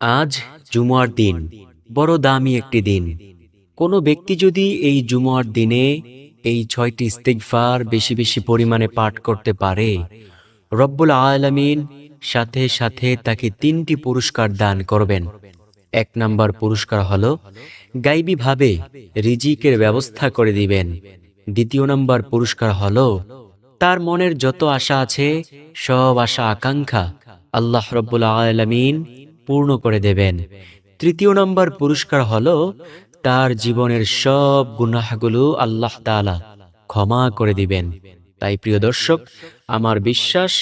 আজ জুমার দিন, বড় দামি একটি দিন। কোনো ব্যক্তি যদি এই জুমার দিনে এই ছয়টি ইস্তেগফার বেশি বেশি পরিমাণে পাঠ করতে পারে, রব্বুল আলামিন সাথে সাথে তাকে তিনটি পুরস্কার দান করবেন। এক নাম্বার পুরস্কার হল গাইবীভাবে রিজিকের ব্যবস্থা করে দিবেন। দ্বিতীয় নাম্বার পুরস্কার হলো তার মনের যত আশা আছে, সব আশা আকাঙ্ক্ষা আল্লাহ রব্বুল আলামিন পূর্ণ করে দেবেন। তৃতীয় নম্বর পুরস্কার হলো তার জীবনের সব গুনাহগুলো আল্লাহ তাআলা ক্ষমা করে দিবেন। তাই প্রিয় দর্শক, আমার বিশ্বাস,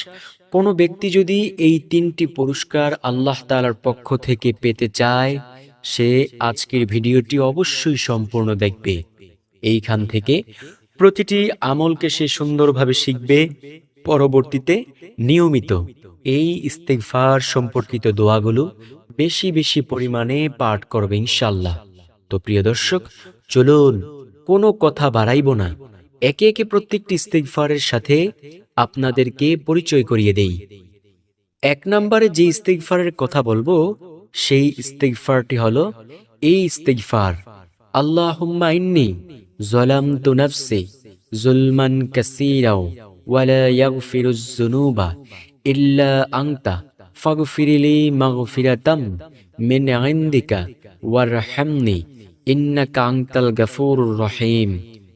কোনো ব্যক্তি যদি এই তিনটি পুরস্কার আল্লাহ তাআলার পক্ষ থেকে পেতে চায়, সে আজকের ভিডিওটি অবশ্যই সম্পূর্ণ দেখবে। এইখান থেকে প্রতিটি আমলকে সে সুন্দরভাবে শিখবে। পরবর্তীতে নিয়মিত এই ইস্তেগফার সম্পর্কিত দোয়াগুলো বেশি বেশি পরিমাণে পাঠ করবে ইনশাল্লাহ তো প্রিয় দর্শক, চলুন কোনো কথা বাড়াইব না। একে একে প্রত্যেকটি ইস্তেগফারের সাথে আপনাদেরকে পরিচয় করিয়ে দেই। এক নম্বরে যে ইস্তেগফারের কথা বলব, সেই ইস্তেগফারটি হলো, এই ইস্তেগফার, আল্লাহুম্মা ইন্নি নাফসি জুলমান কাসীরাও যুনুবা ইল্লা আনতা ফাগফিরলি মাগফিরাতাম মিন ইনদিকা রহিম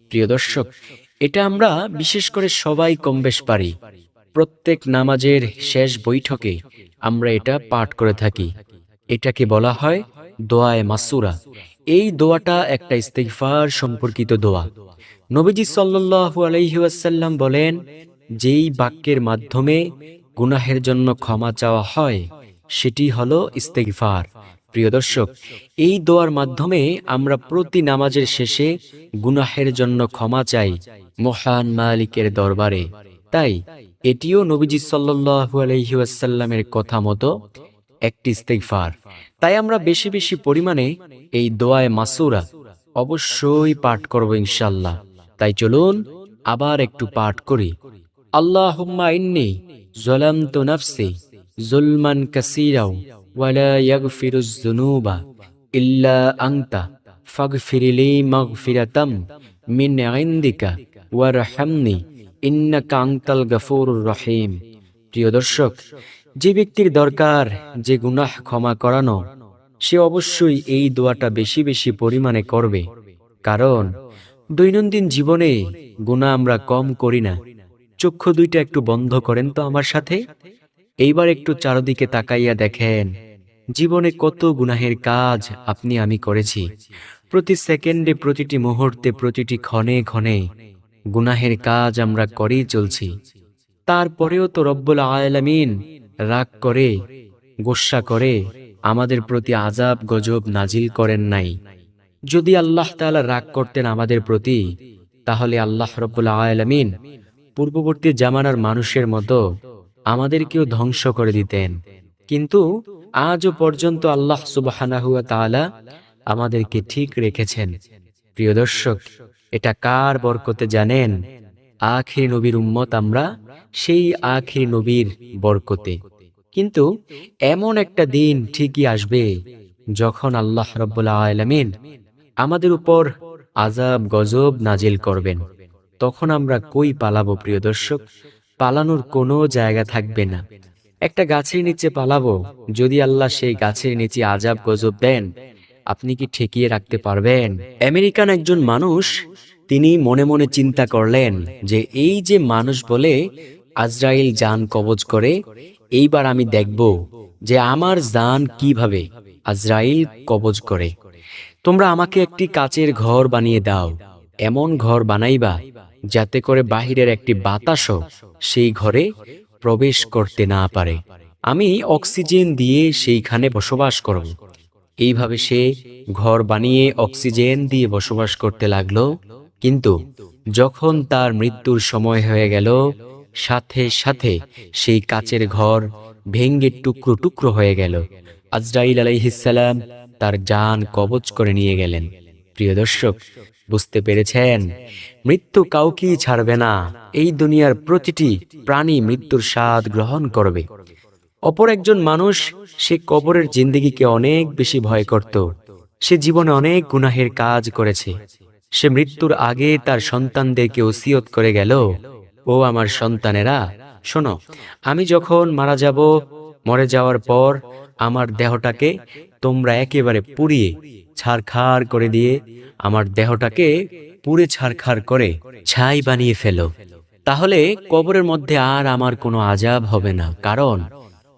প্রিয় দর্শক, এটা আমরা বিশেষ করে সবাই কম বেশ পারি। প্রত্যেক নামাজের শেষ বৈঠকে আমরা এটা পাঠ করে থাকি। এটাকে বলা হয় দোয়ায় মাসুরা এই দোয়াটা একটা ইস্তেগফার সম্পর্কিত দোয়া। নবীজি সাল্লাল্লাহু আলাইহি ওয়াসাল্লাম বলেন, যেই বাক্যের মাধ্যমে গুনাহের জন্য ক্ষমা চাওয়া হয়, সেটি হলো ইস্তেগফার। প্রিয় দর্শক, এই দোয়ার মাধ্যমে আমরা প্রতি নামাজের শেষে গুনাহের জন্য ক্ষমা চাই মহান মালিকের দরবারে। তাই এটিও নবীজি সাল্লাল্লাহু আলাইহি ওয়াসাল্লামের কথা মতো একটি ইস্তেগফার। তাই আমরা বেশি বেশি পরিমাণে এই দোয়ায় মাসুরা অবশ্যই পাঠ করব ইনশাল্লাহ তাই চলুন আবার একটু পাঠ করি। ইন্নি যালামতু নাফসি জুলমান কাসীরাও ওয়ালা ইয়াগফিরুজ যুনুবা ইল্লা আনতা ফাগফিরলি মাগফিরাতাম মিন ইনদিকা ওয়ারহামনি ইন্নাকা আনতাল গাফুরুর রহিম প্রিয় দর্শক, যে ব্যক্তির দরকার যে গুনাহ ক্ষমা করানো, সে অবশ্যই এই দোয়াটা বেশি বেশি পরিমাণে করবে। কারণ দৈনন্দিন জীবনে গুনাহ আমরা কম করি না। চক্ষু দুইটা একটু বন্ধ করেন তো আমার সাথে? এইবার একটু চারদিকে তাকাইয়া দেখেন, জীবনে কত গুনাহের কাজ আপনি আমি করেছি। প্রতি সেকেন্ডে প্রতিটি মুহূর্তে প্রতিটি ক্ষণে ক্ষণে গুনাহের কাজ আমরা করেই চলছি। তারপরেও তো রব্বুল আয়ালামিন রাগ করে গোস্সা করে, আমাদের প্রতি আজাব গজব নাজিল করেন নাই। যদি আল্লাহ তাআলা রাগ করতেন আমাদের প্রতি, তাহলে আল্লাহ রব্বুল আলামিন পূর্ববর্তী জামানার মানুষের মতো আমাদেরকেও ধ্বংস করে দিতেন। কিন্তু আজও পর্যন্ত আল্লাহ সুবহানাহুয়া তাআলা আমাদেরকে ঠিক রেখেছেন। প্রিয় দর্শক, এটা কার বরকতে জানেন? আখির নবীর উম্মত আমরা সেই আখির নবীর বরকতে। কিন্তু এমন একটা দিন ঠিকই আসবে যখন আল্লাহ রব্বুল আলামিন আমাদের উপর আজাব গজব নাজিল করবেন। তখন আমরা কই পালাবো, প্রিয় দর্শক? পালানোর কোনো জায়গা থাকবে না। একটা গাছের নিচে পালাবো, যদি আল্লাহ সেই গাছের নিচে আজাব, গজব দেন, আপনি কি ঠেকিয়ে রাখতে পারবেন? আমেরিকান একজন মানুষ, তিনি মনে মনে চিন্তা করলেন যে এই যে মানুষ বলে আজরাইল জান কবজ করে, এইবার আমি দেখব যে আমার জান কীভাবে আজরাইল কবজ করে। তোমরা আমাকে একটি কাচের ঘর বানিয়ে দাও এমন ঘর বানাইবা যাতে করে বাহিরের একটি বাতাসও সেই ঘরে প্রবেশ করতে না পারে। আমি অক্সিজেন দিয়ে সেইখানে বসবাস করব। এইভাবে সে ঘর বানিয়ে অক্সিজেন দিয়ে বসবাস করতে লাগল। কিন্তু যখন তার মৃত্যুর সময় হয়ে গেল, সাথে সাথে সেই কাচের ঘর ভেঙ্গে টুকরো টুকরো হয়ে গেল। আজরাইল আলাইহিসালাম তার জান কবচ করে নিয়ে গেলেন। প্রিয় দর্শক বুঝতে পেরেছেন? মৃত্যু কাউকেই ছাড়বে না। এই দুনিয়ার প্রতিটি প্রাণী মৃত্যুর স্বাদ গ্রহণ করবে। অপর একজন মানুষ সে কবরের জিন্দেগিকে অনেক বেশি ভয় করত। সে জীবনে অনেক গুনাহের কাজ করেছে। সে মৃত্যুর আগে তার সন্তানদেরকে ওসিয়ত করে গেল, ও আমার সন্তানেরা, শোনো, আমি যখন মারা যাব, মরে যাওয়ার পর আমার দেহটাকে তোমরা একেবারে পুড়িয়ে ছারখার করে দিয়ে আমার দেহটাকে পুড়ে ছারখার করে ছাই বানিয়ে ফেলো। তাহলে কবরের মধ্যে আর আমার কোনো আজাব হবে না, কারণ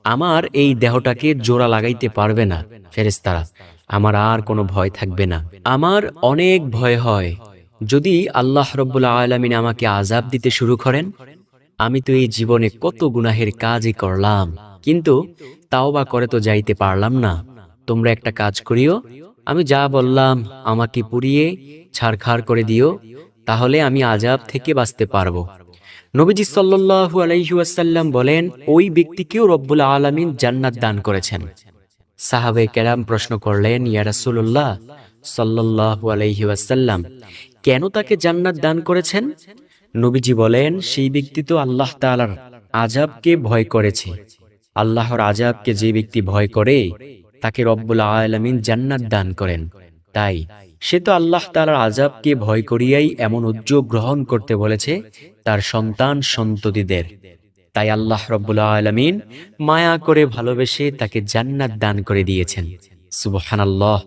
আমার এই দেহটাকে জোড়া লাগাইতে পারবে না ফেরেস্তারা আমার আর কোনো ভয় থাকবে না। আমার অনেক ভয় হয়। যদি আল্লাহ রব্বুল্লা আলমিন আমাকে আজাব দিতে শুরু করেন, আমি তো এই জীবনে কত গুনাহের কাজই করলাম, কিন্তু তাও বা করে তো যাইতে পারলাম না। তোমরা একটা কাজ করিও। আমি যা বললাম আমাকে পুড়িয়ে, ছাড়খাড় করে দিও, তাহলে আমি আজাব থেকে বাঁচতে পারব। নবীজি সাল্লাল্লাহু আলাইহি ওয়াসাল্লাম বলেন, ওই ব্যক্তিকেও রব্বুল আলামিন জান্নাত দান করেছেন। সাহাবে কেরাম প্রশ্ন করলেন, ইয়া রাসূলুল্লাহ সাল্লাল্লাহু আলাইহি ওয়াসাল্লাম, কেন তাকে জান্নাত দান করেছেন? নবীজি বলেন, সেই ব্যক্তি তো আল্লাহ তাআলার আজাবকে ভয় করেছে। আল্লাহর আজাবকে যে ব্যক্তি ভয় করে তাকে রব্বুল আলামিন জান্নাত দান করেন। তাই সে তো আল্লাহ তাআলার আজাবকে ভয় করিয়াই এমন উদ্যোগ গ্রহণ করতে বলেছে, তার সন্তান সন্ততিদের। তাই আল্লাহ রব্বুল আলামিন মায়া করে ভালোবেসে তাকে জান্নাত দান করে দিয়েছেন। সুবহান আল্লাহ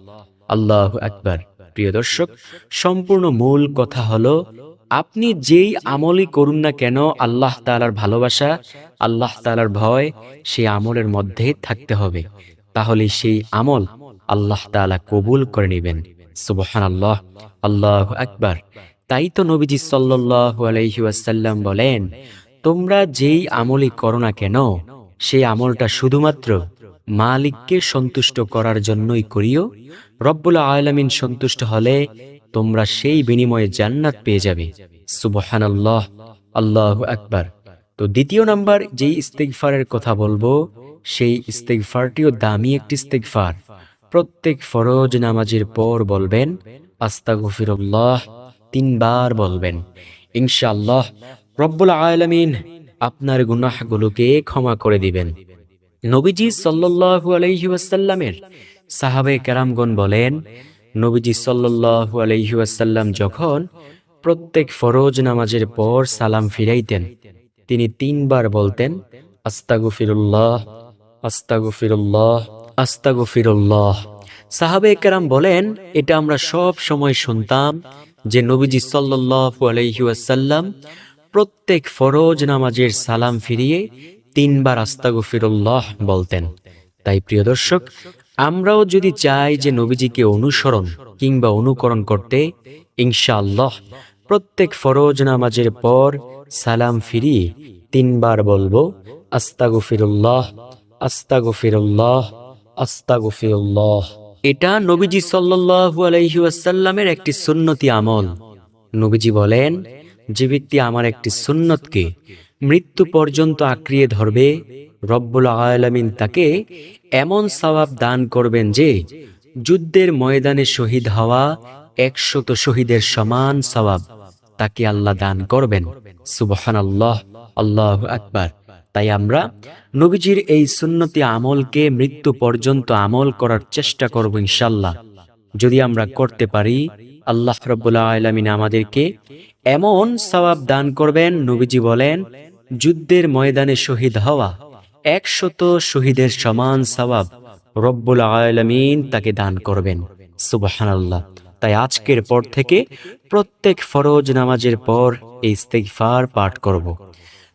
আল্লাহ আকবার। প্রিয় দর্শক, সম্পূর্ণ মূল কথা হলো, আপনি যেই আমলই করুন না কেন, আল্লাহ তাআলার ভালোবাসা, আল্লাহ তাআলার ভয়, সেই আমলের মধ্যে থাকতে হবে। তাহলে সেই আমল আল্লাহ তাআলা কবুল করে নেবেন। সুবহানাল্লাহ। আল্লাহ আকবার। তাই তো নবীজি সাল্লাল্লাহু আলাইহি বলেন, তোমরা যেই আমলই করো না কেন, সেই আমলটা শুধুমাত্র মালিককে সন্তুষ্ট করার জন্যই করিও। রব্বুল আলামিন সন্তুষ্ট হলে তোমরা সেই বিনিময়ে জান্নাত পেয়ে যাবে। সুবহানাল্লাহ। আল্লাহ আকবার। তো দ্বিতীয় নাম্বার, যেই ইস্তেগফারের কথা বলব সেই ইস্তেগফারটিও দামি একটি ইস্তেগফার। প্রত্যেক ফরজ নামাজের পর বলবেন, আস্তাগফিরুল্লাহ তিনবার বলবেন। ইনশাআল্লাহ রব্বুল আলামিন আপনার গুনাহগুলোকে ক্ষমা করে দিবেন। নবীজি সাল্লাল্লাহু আলাইহি ওয়াসাল্লামের সাহাবে কেরামগণ বলেন, নবীজি সাল্লাল্লাহু আলাইহি ওয়াসাল্লাম যখন প্রত্যেক ফরজ নামাজের পর সালাম ফিরাইতেন, তিনি তিনবার বলতেন, আস্তাগফিরুল্লাহ বলেন, এটা আমরা সব সময় শুনতাম যে নবীজি ওয়াসাল্লাম প্রত্যেক ফরজ নামাজের সালাম ফিরিয়ে তিনবার আস্তাগফিরুল্লাহ বলতেন। তাই প্রিয় দর্শক, আমরাও যদি চাই যে নবীজিকে অনুসরণ কিংবা অনুকরণ করতে, ইনশাআল্লাহ প্রত্যেক ফরজ নামাজের পর সালাম ফিরিয়ে তিনবার বলব, আস্তাগফিরুল্লাহ এটা নবীজি ওয়াসাল্লামের একটি সুন্নতি আমল। নবীজি বলেন, যে ব্যক্তি আমার একটি সুন্নতকে মৃত্যু পর্যন্ত আঁকড়িয়ে ধরবে, রব্বুল আলামিন তাকে এমন সওয়াব দান করবেন যে, যুদ্ধের ময়দানে শহীদ হওয়া একশত শহীদের সমান সওয়াব তাকে আল্লাহ দান করবেন। সুবহানাল্লাহ, আল্লাহ আকবার। তাই আমরা নবীজির এই সুন্নতি আমলকে মৃত্যু পর্যন্ত আমল করার চেষ্টা করব ইনশাল্লাহ যদি আমরা করতে পারি, আল্লাহ রব্বুল্লাহ আলমিন আমাদেরকে এমন সওয়াব দান করবেন, নবীজি বলেন, যুদ্ধের ময়দানে শহীদ হওয়া একশত শহীদের সমান সওয়াব রব্বুল আলমিন তাকে দান করবেন। সুবহানাল্লাহ। তাই আজকের পর থেকে প্রত্যেক ফরজ নামাজের পর এই ইস্তেগফার পাঠ করব।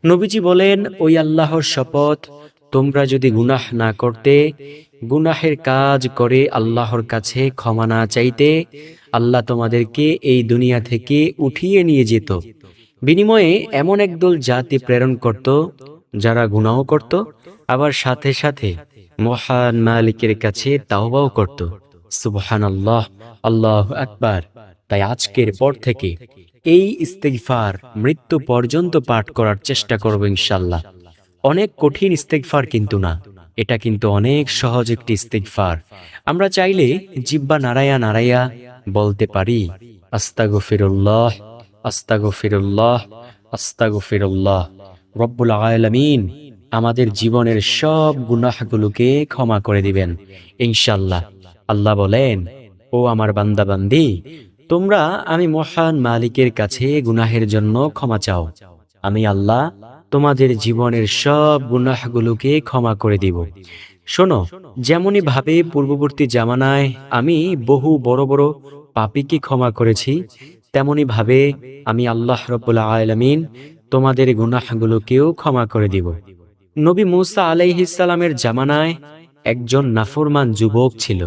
নবীজি বলেন, ওই আল্লাহর শপথ, তোমরা যদি গুনাহ না করতে, গুনাহের কাজ করে আল্লাহর কাছে ক্ষমা না চাইতে, আল্লাহ তোমাদেরকে এই দুনিয়া থেকে উঠিয়ে নিয়ে যেত। বিনিময়ে এমন একদল জাতি প্রেরণ করত, যারা গুনাহ করত, আবার সাথে সাথে মহান মালিকের কাছে তাওবাও করত। সুবহান আল্লাহ আল্লাহ আকবার। তাই আজকের পর থেকে এই ইস্তেগফার মৃত্যু পর্যন্ত পাঠ করার চেষ্টা করব ইনশাল্লাহ অনেক কঠিন ইস্তেকফার কিন্তু না। এটা কিন্তু অনেক সহজ একটি ইস্তেকফার আমরা চাইলে জিব্বা নারায়া নারায়া বলতে পারি, আস্তাগফিরুল্লাহ আস্তাগফিরুল্লাহ আস্তাগফিরুল্লাহ। রব্বুল আলামিন আমাদের জীবনের সব গুনাহগুলোকে ক্ষমা করে দিবেন। ইনশাল্লাহ আল্লাহ বলেন, ও আমার বান্দাবান্দি তোমরা আমি মহান মালিকের কাছে গুনাহের জন্য ক্ষমা চাও। আমি আল্লাহ তোমাদের জীবনের সব গুনাহগুলোকে ক্ষমা করে দিব। শোনো, যেমনই ভাবে পূর্ববর্তী জামানায় আমি বহু বড় বড় পাপীকে ক্ষমা করেছি তেমনি ভাবে আমি আল্লাহ রব্বুল্লা আলমিন তোমাদের গুনাহগুলোকেও ক্ষমা করে দিব। নবী মুসা আলাইহিসালামের জামানায় একজন নাফরমান যুবক ছিল।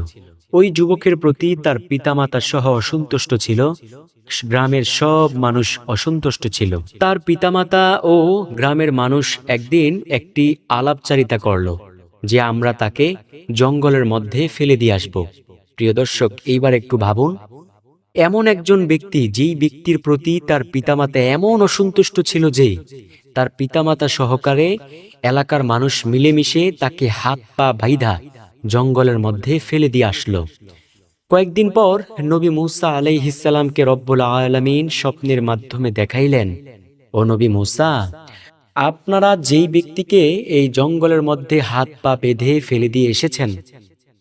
ওই যুবকের প্রতি তার পিতামাতা সহ অসন্তুষ্ট ছিল। গ্রামের সব মানুষ অসন্তুষ্ট ছিল। তার পিতামাতা ও গ্রামের মানুষ একদিন একটি আলাপচারিতা করল, যে আমরা তাকে জঙ্গলের মধ্যে ফেলে দিয়ে আসব। প্রিয় দর্শক, এইবার একটু ভাবুন, এমন একজন ব্যক্তি যেই ব্যক্তির প্রতি তার পিতামাতা এমন অসন্তুষ্ট ছিল যে তার পিতামাতা সহকারে এলাকার মানুষ মিলেমিশে তাকে হাত পা বাইধা জঙ্গলের মধ্যে ফেলে দিয়ে আসলো। কয়েকদিন পর নবী মুসা আলাইহিসালামকে রব্বুল আলমিন স্বপ্নের মাধ্যমে দেখাইলেন। ও নবী মুসা, আপনারা যেই ব্যক্তিকে এই জঙ্গলের মধ্যে হাত পা বেঁধে ফেলে দিয়ে এসেছেন,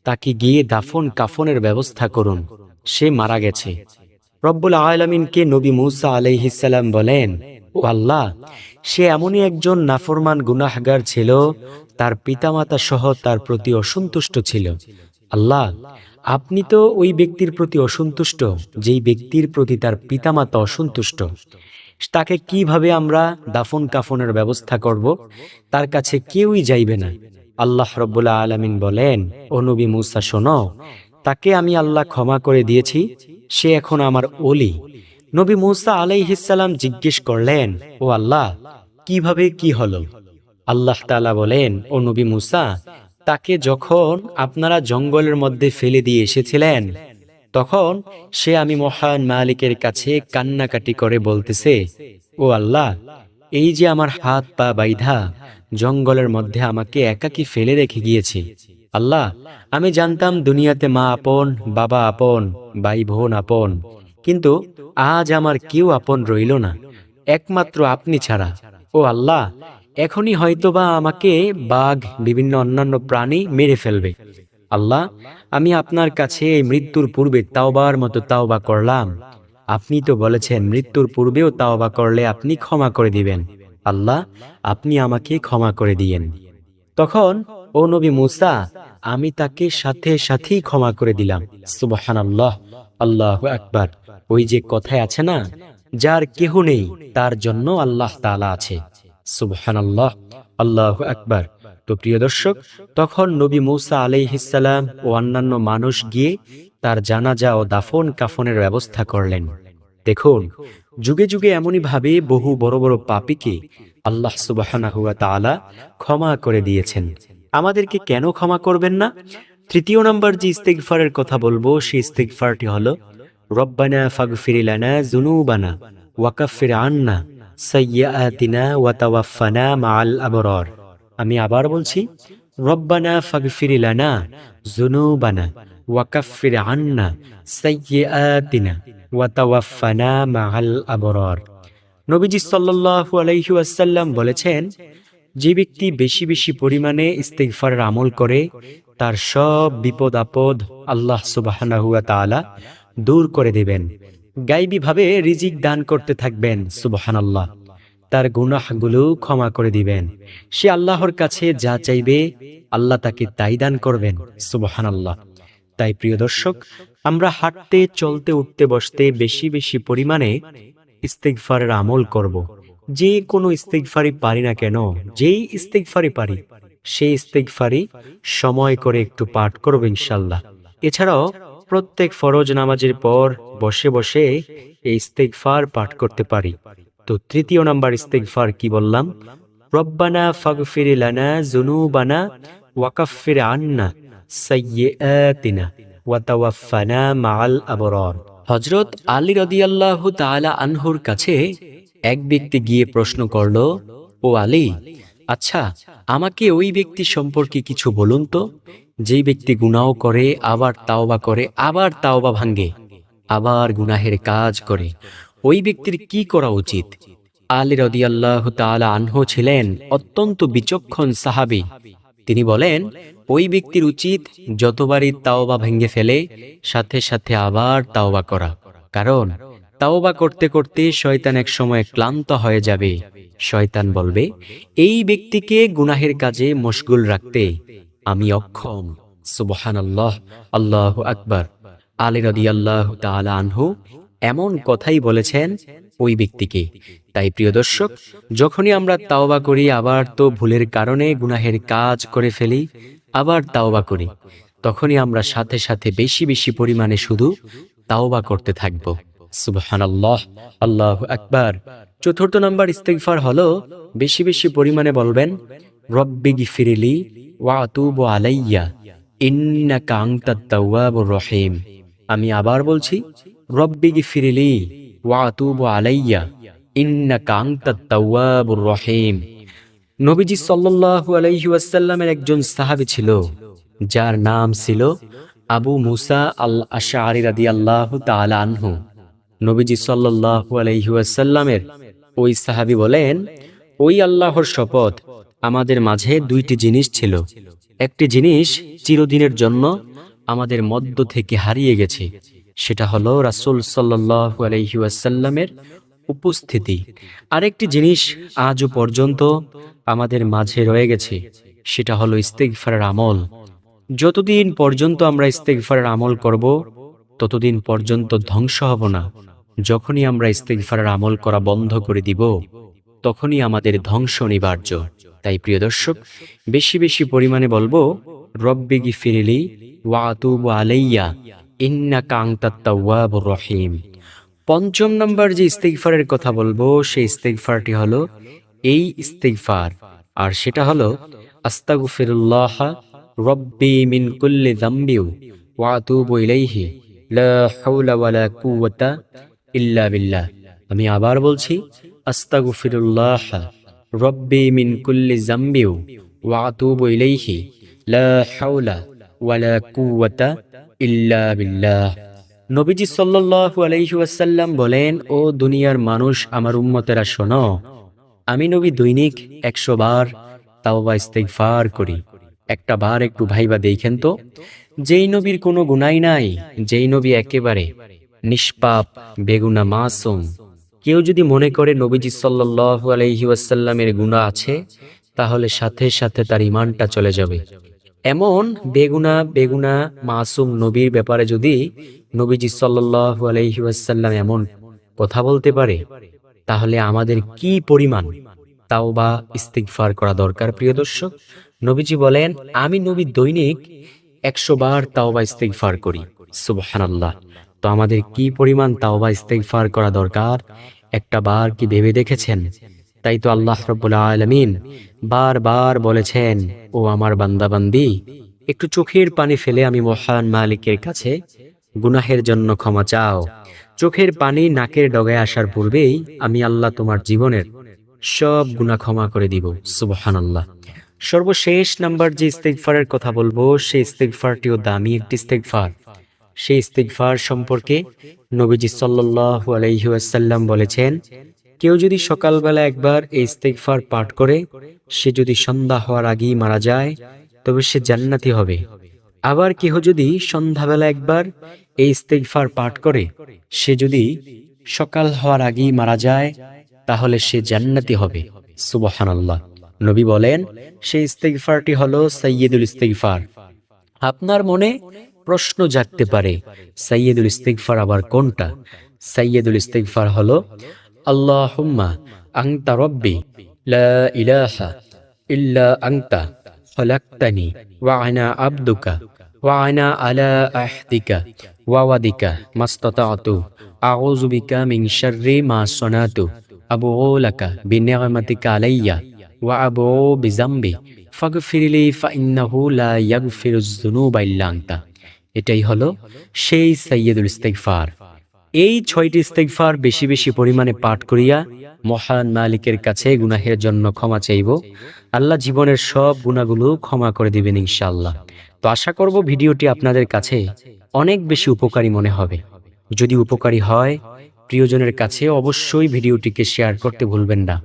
তাকে গিয়ে দাফন কাফনের ব্যবস্থা করুন। সে মারা গেছে। রব্বুল আলমিনকে নবী মুসা আলাইহিসাল্লাম বলেন ও আল্লাহ, সে এমনই একজন নাফরমান গুনাহগার ছিল, তার পিতামাতা সহ তার প্রতি অসন্তুষ্ট ছিল। আল্লাহ, আপনি তো ওই ব্যক্তির প্রতি অসন্তুষ্ট, যেই ব্যক্তির প্রতি তার পিতামাতা অসন্তুষ্ট। তাকে কীভাবে আমরা দাফন কাফনের ব্যবস্থা করব? তার কাছে কেউই যাইবে না। আল্লাহ রব্বুল্লা আলমিন বলেন নবী মুসা, শোনো, তাকে আমি আল্লাহ ক্ষমা করে দিয়েছি, সে এখন আমার অলি নবী মুসা আলাইহিসাল্লাম জিজ্ঞেস করলেন, ও আল্লাহ, কীভাবে কি হলো? আল্লাহ তালা বলেন, ও নবী মুসা, তাকে যখন আপনারা জঙ্গলের মধ্যে ফেলে দিয়ে এসেছিলেন, তখন সে আমি মহান মালিকের কাছে কান্নাকাটি করে বলতেছে, ও আল্লাহ, এই যে আমার হাত পা বাইধা, জঙ্গলের মধ্যে আমাকে একাকি ফেলে রেখে গিয়েছে। আল্লাহ, আমি জানতাম দুনিয়াতে মা আপন, বাবা আপন ভাই বোন আপন কিন্তু আজ আমার কেউ আপন রইল না। একমাত্র আপনি ছাড়া। ও আল্লাহ, এখনই হয়তোবা আমাকে বাঘ, বিভিন্ন অন্যান্য প্রাণী মেরে ফেলবে। আল্লাহ, আমি আপনার কাছে এই মৃত্যুর পূর্বে তাওবার মতো তাওবা করলাম। আপনি তো বলেছেন মৃত্যুর পূর্বেও তাওবা করলে আপনি ক্ষমা করে দিবেন। আল্লাহ, আপনি আমাকে ক্ষমা করে দিয়েন। তখন, ও নবী মুসা, আমি তাকে সাথে সাথেই ক্ষমা করে দিলাম। সুবাহান আল্লাহ আল্লাহ আকবার। ওই যে কথায় আছে না, যার কেহ নেই, তার জন্য আল্লাহ তালা আছে। সুবহান আল্লাহ আকবার। তো প্রিয় দর্শক, তখন নবী মৌসা আলাইহিসাল্লাম ও অন্যান্য মানুষ গিয়ে তার জানাজা ও দাফন কাফনের ব্যবস্থা করলেন। দেখুন, যুগে যুগে এমনই ভাবে বহু বড় বড় পাপীকে আল্লাহ তালা ক্ষমা করে দিয়েছেন। আমাদেরকে কেন ক্ষমা করবেন না? তৃতীয় নম্বর যে ইস্তেকফারের কথা বলব, সেই ইস্তেকফারটি হলো রব্বানা ফাগফিরিলানা জুনুবানা ওয়াকাফির আন্না সাইয়াতিনা ওয়াতাওয়াফানা মাআল আবরার। আমি আবার বলছি, রব্বানা ফাগফিরিলানা জুনুবানা ওয়াকাফির আন্না সাইয়াতিনা ওয়াতাওয়াফানা মাআল আবরার। নবীজি সাল্লাল্লাহু আলাইহি ওয়াসাল্লাম বলেছেন, যে ব্যক্তি বেশি বেশি পরিমাণে ইস্তেগফারের আমল করে, তার সব বিপদ আপদ আল্লাহ সুবহানাহু ওয়া তাআলা দূর করে দেবেন। গাইবীভাবে রিজিক দান করতে থাকবেন, সুবহানাল্লাহ। তার গুনাহগুলো ক্ষমা করে দিবেন। সে আল্লাহর কাছে যা চাইবে, আল্লাহ তাকে তাই দান করবেন, সুবহানাল্লাহ। তাই প্রিয় দর্শক, আমরা হাঁটতে, চলতে, উঠতে, বসতে বেশি বেশি পরিমাণে ইস্তেগফারের আমল করব। যে কোনো ইস্তেগফারি পারি না কেন, যেই ইস্তেগফারি পারি, সেই ইস্তেগফারি সময় করে একটু পাঠ করব ইনশাল্লাহ এছাড়াও প্রত্যেক ফরজ নামাজের পর বসে বসে এই ইস্তেকফার পাঠ করতে পারি। তো তৃতীয় নাম্বার ইস্তেকফার কি বললাম? রব্বানা ফাগফির লানা জুনুবানা ওয়াকাফির আন্না সাইয়্যাতিনা ওয়া তাওয়াফানা মাআল আবরার। হযরত আলী রাদিয়াল্লাহু তাআলা আনহুর কাছে এক ব্যক্তি গিয়ে প্রশ্ন করল, ও আলী আচ্ছা আমাকে ওই ব্যক্তি সম্পর্কে কিছু বলুন তো। যেই ব্যক্তি গুনাও করে, আবার তাওবা করে, আবার তাওবা ভাঙ্গে, আবার গুনাহের কাজ করে, ওই ব্যক্তির কি করা উচিত? আলী রদিয়াল্লাহ তাআলা আনহু ছিলেন অত্যন্ত বিচক্ষণ সাহাবী। তিনি বলেন, ওই ব্যক্তির উচিত যতবারই তাওবা ভেঙে ফেলে, সাথে সাথে আবার তাওবা করা। কারণ, তাওবা করতে করতে শয়তান এক সময় ক্লান্ত হয়ে যাবে। শয়তান বলবে, এই ব্যক্তিকে গুনাহের কাজে মশগুল রাখতে আমি অক্ষম। সুবহান আল্লাহ আল্লাহ আকবর। আলী রদি আল্লাহ তাআলা আনহু এমন কথাই বলেছেন ওই ব্যক্তিকে। তাই প্রিয় দর্শক, যখনই আমরা তাওবা করি, আবার তো ভুলের কারণে গুনাহের কাজ করে ফেলি, আবার তাওবা করি, তখনই আমরা সাথে সাথে বেশি বেশি পরিমাণে শুধু তাওবা করতে থাকব। সুবহান আল্লাহ আল্লাহ আকবার। চতুর্থ নাম্বার ইস্তেগফার হলো, বেশি বেশি পরিমাণে বলবেন, রব্বি গিফিরিলি আলাইয়া রহিম। আমি আবার বলছি, রব্বি গিফিরিলি ওয়া আতুবু আলাইয়া রহিম। নবীজি একজন সাহাবী ছিল, যার নাম ছিল আবু মুসা আল আশআরি রাদিয়াল্লাহু তাআলা আনহু। নবীজি সাল্লাল্লাহু আলাইহি ওই সাহাবী বলেন, ওই আল্লাহর শপথ আমাদের মাঝে দুইটি জিনিস ছিল। একটি জিনিস চিরদিনের জন্য আমাদের মধ্য থেকে হারিয়ে গেছে, সেটা হলো রাসূল ওয়াসাল্লামের উপস্থিতি। আরেকটি জিনিস আজও পর্যন্ত আমাদের মাঝে রয়ে গেছে, সেটা হলো ইস্তেগফারের আমল। যতদিন পর্যন্ত আমরা ইস্তেগফারের আমল করব, ততদিন পর্যন্ত ধ্বংস হব না। যখনই আমরা ইস্তেগফারের আমল করা বন্ধ করে দিব, তখনই আমাদের ধ্বংস অনিবার্য। তাই প্রিয় দর্শক, বেশি বেশি পরিমাণে বলব, রব্বি গিফিরিলি ওয়া আতুবু আলাইয়া, ইন্নাকা আনতাত তাওয়াবুর রহিম। পঞ্চম নম্বর যে ইস্তেগফারের কথা বলব, সেই ইস্তেগফারটি হলো, এই ইস্তেগফার। আর সেটা হলো, আস্তাগফিরুল্লাহ রব্বি মিন কুল্লি যামবি ওয়া ইলাইহি, লা হাওলা ওয়ালা কুওয়াতা ইল্লা বিল্লাহ। আমি আবার বলছি, আস্তাগফিরুল্লাহ। রব্বি মিন কুল্লি যামবি ওয়া আতুবু ইলাইহি, লা হাওলা ওয়ালা কুওয়াতা ইল্লা বিল্লাহ। নবীজি সাল্লাল্লাহু আলাইহি ওয়াসাল্লাম বলেন, ও দুনিয়ার মানুষ, আমার উম্মতেরা শোনো, আমি নবী দৈনিক একশো বার তাওবা ইস্তেগফার করি। একটা বার একটু ভাইবা দেখেন তো, যেই নবীর কোনো গুনাই নাই, যেই নবী একেবারে নিষ্পাপ, বেগুনা মাসুম কেউ যদি মনে করে নবীজি সাল্লাল্লাহু আলাইহি ওয়াসাল্লামের গুনাহ আছে, তাহলে সাথে সাথে তার ইমানটা চলে যাবে। এমন বেগুনা বেগুনা মাসুম নবীর ব্যাপারে যদি নবীজি আলাইহি ওয়াসাল্লাম এমন কথা বলতে পারে, তাহলে আমাদের কি পরিমাণ তাওবা, ইস্তিগফার করা দরকার প্রিয় দর্শক? নবীজি বলেন, আমি নবী দৈনিক একশো বার তাওবা, ইস্তিগফার করি। সুবহানাল্লাহ। তো আমাদের কি পরিমাণ তাওবা, ইস্তিগফার করা দরকার? একটা বার কি ভেবে দেখেছেন? তাই তো আল্লাহ রব্বুল আলামিন বারবার বলেছেন, ও আমার বান্দাবান্দি, একটু চোখের পানি ফেলে আমি মহান মালিকের কাছে গুনাহের জন্য ক্ষমা চাও। চোখের পানি নাকের ডগায় আসার পূর্বেই আমি আল্লাহ তোমার জীবনের সব গুনাহ ক্ষমা করে দিব। সুবহান আল্লাহ সর্বশেষ নাম্বার যে ইস্তেগফারের কথা বলব, সেই ইস্তেগফারটিও দামি একটি ইস্তেগফার। সেই ইস্তেগফার সম্পর্কে নবীজি সাল্লাল্লাহু আলাইহি ওয়াসাল্লাম বলেছেন, কেউ যদি সকালবেলা একবার এই ইস্তেগফার পাঠ করে, সে যদি সন্ধ্যা হওয়ার আগেই মারা যায়, তবে সে জান্নাতি হবে। আবার কেহ যদি সন্ধ্যাবেলা একবার এই ইস্তেগফার পাঠ করে, সে যদি সকাল হওয়ার আগেই মারা যায়, তাহলে সে জান্নাতি হবে। সুবহানাল্লাহ। নবী বলেন, সেই ইস্তেগফারটি হলো সাইয়্যিদুল ইস্তেগফার। আপনার মনে প্রশ্ন জাগতে পারে, সাইয়্যিদুল ইস্তেগফার আবার কোনটা? সাইয়্যিদুল ইস্তেগফার হলো, আল্লাহুম্মা আনতা রব্বি, লা ইলাহা ইল্লা আনতা, খলাকতানি, ওয়া আনা আবদুকা, ওয়া আনা আলা আহদিকা, ওয়া ওয়াদিকা মাস্তাতাতু, আউযু বিকা মিন মা সনাতু আবু লাকা বিনিআমাতিকা আলাইয়া, ওয়া আবু বিজাম্বি ফাগফিরলি ফাইন্নাহু লা ইয়াগফিরুজ যুনুবা ইল্লা এটাই হলো সেই সাইয়্যিদুল ইস্তেকফার এই ছয়টি ইস্তেকফার বেশি বেশি পরিমাণে পাঠ করিয়া মহান মালিকের কাছে গুনাহের জন্য ক্ষমা চাইব। আল্লাহ জীবনের সব গুণাগুলো ক্ষমা করে দিবেন ইনশাআল্লাহ। তো আশা করব ভিডিওটি আপনাদের কাছে অনেক বেশি উপকারী মনে হবে। যদি উপকারী হয়, প্রিয়জনের কাছে অবশ্যই ভিডিওটিকে শেয়ার করতে ভুলবেন না।